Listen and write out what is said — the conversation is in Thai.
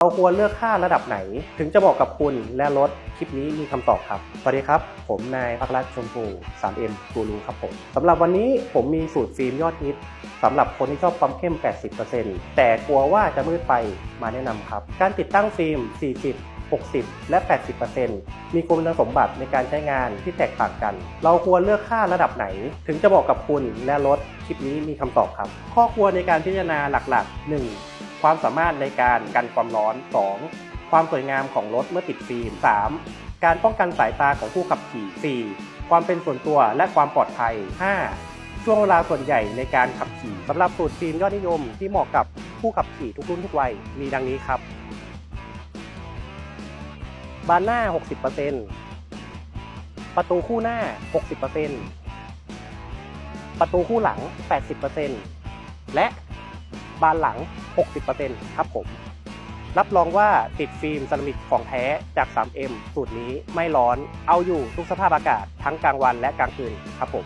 เราควรเลือกค่าระดับไหน ถึงจะเหมาะกับคุณและรถคลิปนี้มีคำตอบครับ สวัสดีครับ ผมนายพักรัตชมพู 3M กูรูครับผมสำหรับวันนี้ผมมีสูตรฟิล์มยอดฮิตสำหรับคนที่ชอบความเข้ม 80%แต่กลัวว่าจะมืดไปมาแนะนำครับ การติดตั้งฟิล์ม 40 60 และ 80%มีคุณสมบัติในการใช้งานที่แตกต่างกัน เราควรเลือกค่าระดับไหน ถึงจะเหมาะกับคุณและรถคลิปนี้มีคำตอบครับ ข้อควรในการพิจารณาหลักๆ 1. ความสามารถในการกันความร้อน 2. ความสวยงามของรถเมื่อติดฟิล์ม 3. การป้องกันสายตาของผู้ขับขี่ 4. ความเป็นส่วนตัวและความปลอดภัย 5. ช่วงเวลาส่วนใหญ่ในการขับขี่สำหรับสูตรฟิล์มยอดนิยมที่เหมาะกับผู้ขับขี่ทุกรุ่นทุกวัยมีดังนี้ครับ บานหน้า 60%ประตูคู่หน้า 60%ประตูคู่หลัง 80%และ บานหลัง 60%ครับผม รับรองว่าติดฟิล์มเซรามิกของแท้จาก 3M สูตรนี้ไม่ร้อน เอาอยู่ทุกสภาพอากาศทั้งกลางวันและกลางคืนครับผม